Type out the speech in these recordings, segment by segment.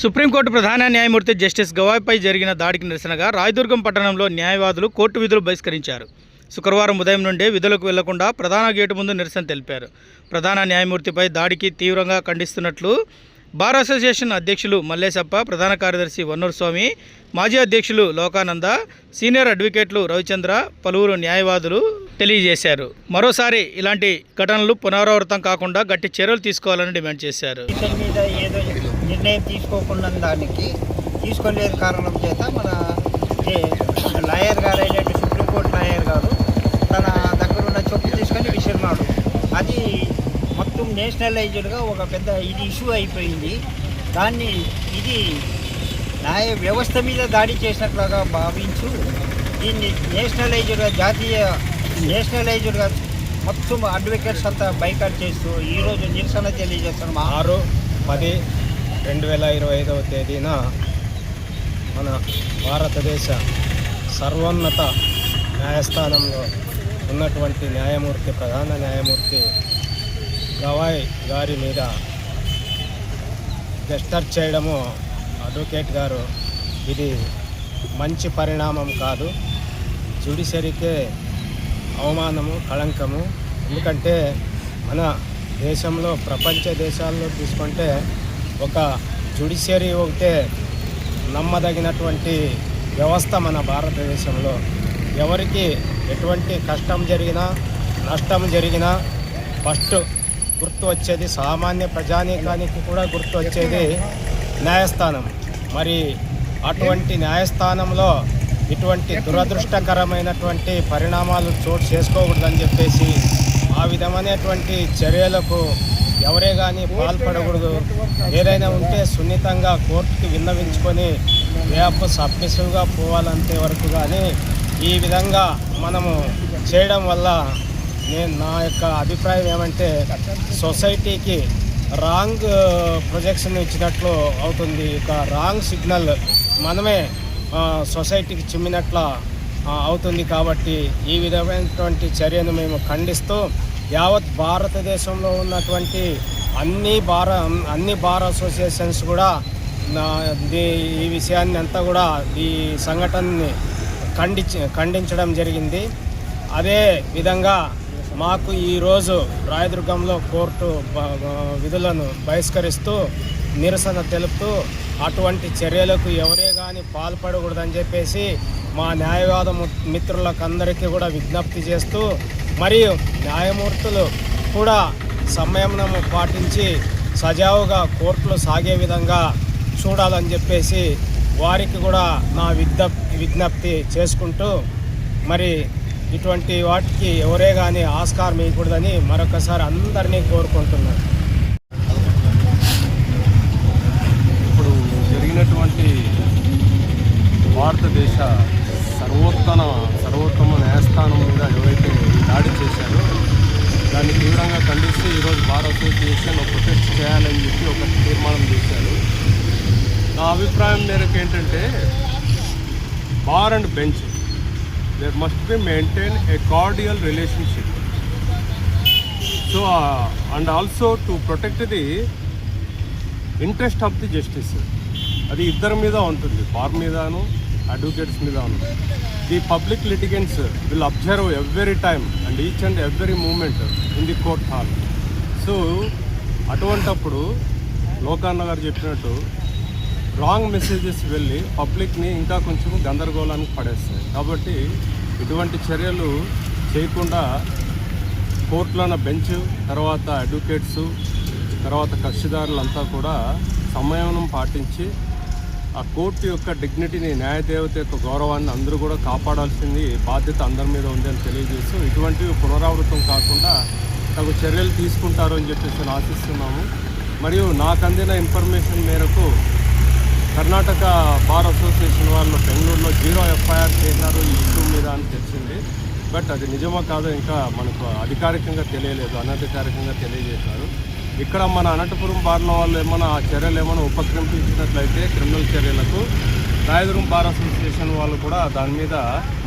Supreme court ప్రధాన న్యాయమూర్తి justice గవాయ్పై జరిగిన దాడికి నిరసనగా రాయదుర్గం పట్టణంలో న్యాయవాదులు కోర్టు విధులు బహిష్కరించారు. శుక్రవారం ఉదయం నుండే విధులకు వెళ్ళకుండా ప్రధాన గేటు ముందు నిరసన తెలిపారు. ప్రధాన న్యాయమూర్తిపై దాడికి తీవ్రంగా ఖండిస్తున్నట్లు బార్ అసోసియేషన్ అధ్యక్షులు మల్లేశప్ప ప్రధాన కార్యదర్శి వన్నూరు స్వామి మాజీ అధ్యక్షులు లోకానంద సీనియర్ అడ్వకేట్లు రవిచంద్ర పలువురు న్యాయవాదులు తెలియజేశారు. మరోసారి ఇలాంటి ఘటనలు పునరావృతం కాకుండా గట్టి చర్యలు తీసుకోవాలని డిమాండ్ చేశారు. విషయం మీద ఏదో నిర్ణయం తీసుకోకుండా దానికి తీసుకోలేదు కారణం చేత మన లాయర్ గారు అయినట్టు సుప్రీంకోర్టు లాయర్ గారు తన దగ్గర ఉన్న చొప్పు తీసుకొని విసిరినాడు అది మొత్తం నేషనలైజ్డ్గా ఒక పెద్ద ఇది ఇష్యూ అయిపోయింది. దాన్ని ఇది న్యాయ వ్యవస్థ మీద దాడి చేసినట్లుగా భావించు దీన్ని నేషనలైజ్డ్గా జాతీయ నేషనలైజ్డ్గా మొత్తం అడ్వకేట్స్ అంతా బైకాట్ చేస్తూ ఈరోజు నిరసన తెలియజేస్తున్నాం. ఆరు పది రెండు వేల ఇరవై ఐదవ తేదీన మన భారతదేశ సర్వోన్నత న్యాయస్థానంలో ఉన్నటువంటి న్యాయమూర్తి ప్రధాన న్యాయమూర్తి గవాయ్ గారి మీద డిస్టర్బ్ చేయడము అడ్వకేట్ గారు. ఇది మంచి పరిణామం కాదు. జుడిషరీకే అవమానము కళంకము. ఎందుకంటే మన దేశంలో ప్రపంచ దేశాల్లో తీసుకుంటే ఒక జుడిషియరీ ఒకటే నమ్మదగినటువంటి వ్యవస్థ మన భారతదేశంలో. ఎవరికి ఎటువంటి కష్టం జరిగినా నష్టం జరిగినా ఫస్ట్ గుర్తు వచ్చేది సామాన్య ప్రజానీకానికి కూడా గుర్తు వచ్చేది న్యాయస్థానం. మరి అటువంటి న్యాయస్థానంలో ఇటువంటి దురదృష్టకరమైనటువంటి పరిణామాలు చోటు చేసుకోకూడదని చెప్పేసి ఆ విధమైనటువంటి చర్యలకు ఎవరే కానీ పాల్పడకూడదు. ఏదైనా ఉంటే సున్నితంగా కోర్టుకి విన్నవించుకొని వేపు సబ్మిసివ్గా పోవాలంతే వరకు కానీ ఈ విధంగా మనము చేయడం వల్ల నేను నా యొక్క అభిప్రాయం ఏమంటే సొసైటీకి రాంగ్ ప్రొజెక్షన్ ఇచ్చినట్లు అవుతుంది. ఒక రాంగ్ సిగ్నల్ మనమే సొసైటీకి చిమ్మినట్ల అవుతుంది కాబట్టి ఈ విధమైనటువంటి చర్యను మేము ఖండిస్తూ యావత్ భారతదేశంలో ఉన్నటువంటి అన్ని బార్ అన్ని బార్ అసోసియేషన్స్ కూడా దీ- ఈ విషయాన్ని అంతా కూడా ఈ సంఘటనని ఖండించ ఖండించడం జరిగింది. అదే విధంగా మాకు ఈరోజు రాయదుర్గంలో కోర్టు విధులను బహిష్కరిస్తూ నిరసన తెలుపుతూ అటువంటి చర్యలకు ఎవరే కానీ పాల్పడకూడదని చెప్పేసి మా న్యాయవాద ము- కూడా విజ్ఞప్తి చేస్తూ మరియు న్యాయమూర్తులు కూడా సంయమనము పాటించి సజావుగా కోర్టులు సాగే విధంగా చూడాలని చెప్పేసి వారికి కూడా నా విజ్ఞప్తి చేసుకుంటూ మరి ఇటువంటి వాటికి ఎవరే కానీ ఆస్కారం ఇవ్వకూడదని మరొకసారి అందరినీ కోరుకుంటున్నాను. ఇప్పుడు జరిగినటువంటి భారతదేశ సర్వోత్తమ సర్వోత్తమ న్యాయస్థానం మీద ఎవరైతే దాడి చేశారో దాన్ని తీవ్రంగా ఖండిస్తూ ఈరోజు బార్ అసోసియేషన్ ప్రొటెస్ట్ చేయాలని చెప్పి ఒక తీర్మానం చేశారు. నా అభిప్రాయం మేరకు ఏంటంటే bar and bench there must be maintain a cordial relationship so and also to protect the interest of the justice అది ఇద్దరి మీద ఉంటుంది. బార్ మీదను అడ్వకేట్స్ మీద the public litigants will observe every time and each and every moment in the court hall so అటువంటప్పుడు లోకాన్న గారు చెప్పినట్టు రాంగ్ మెసేజెస్ వెళ్ళి పబ్లిక్ని ఇంకా కొంచెం గందరగోళానికి పడేస్తాయి. కాబట్టి ఇటువంటి చర్యలు చేయకుండా కోర్టులోన బెంచ్ తర్వాత అడ్వకేట్స్ తర్వాత కక్షిదారులంతా కూడా సంయమనం పాటించి ఆ కోర్టు యొక్క డిగ్నిటీని న్యాయదేవత యొక్క గౌరవాన్ని అందరూ కూడా కాపాడాల్సింది బాధ్యత అందరి మీద ఉందని తెలియజేస్తూ ఇటువంటివి పునరావృతం కాకుండా తగు చర్యలు తీసుకుంటారు అని చెప్పేసి నేను ఆశిస్తున్నాము. మరియు నాకు అందిన ఇన్ఫర్మేషన్ మేరకు కర్ణాటక బార్ అసోసియేషన్ వాళ్ళు బెంగళూరులో జీరో ఎఫ్ఐఆర్ చేశారు ఈ ఇష్యూ మీద అని తెలిసింది. బట్ అది నిజమో కాదో ఇంకా మనకు అధికారికంగా తెలియలేదు అనధికారికంగా తెలియజేశారు. ఇక్కడ మన అనంతపురం బార్లో వాళ్ళు ఏమైనా ఆ చర్యలు ఏమైనా ఉపక్రమించినట్లయితే క్రిమినల్ చర్యలకు రాయదుర్గం బార్ అసోసియేషన్ వాళ్ళు కూడా దాని మీద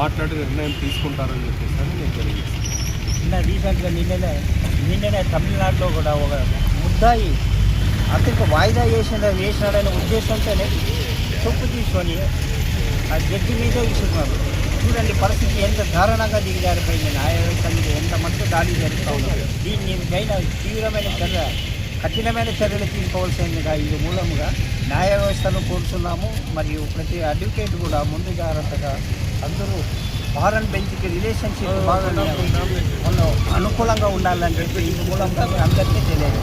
మాట్లాడి నిర్ణయం తీసుకుంటారని చెప్పేసి నేను తెలియజేస్తాను రీసెంట్గా నిన్ననే నిన్ననే తమిళనాడులో కూడా ఒక ముద్దాయి అతనికి వాయిదా వేసిన వేసినాడనే ఉద్దేశంతోనే చొప్పు తీసుకొని ఆ జడ్జి మీద విసుకున్నారు చూడండి పరిస్థితి ఎంత దారుణంగా దిగజారిపోయింది. న్యాయ వ్యవస్థ మీద ఎంత మంది దాడి జరుగుతూ ఉన్నారు దీన్ని పైన తీవ్రమైన చర్య కఠినమైన చర్యలు తీసుకోవాల్సిందిగా ఈ మూలముగా న్యాయ వ్యవస్థను కోరుతున్నాము. మరియు ప్రతి అడ్వకేట్ కూడా ముందు జాగ్రత్తగా అందరూ ఫారెన్ బెంచ్కి రిలేషన్షిప్ బాగా అనుకూలంగా ఉండాలని చెప్పి ఈ మూలంగా అందరికీ తెలియదు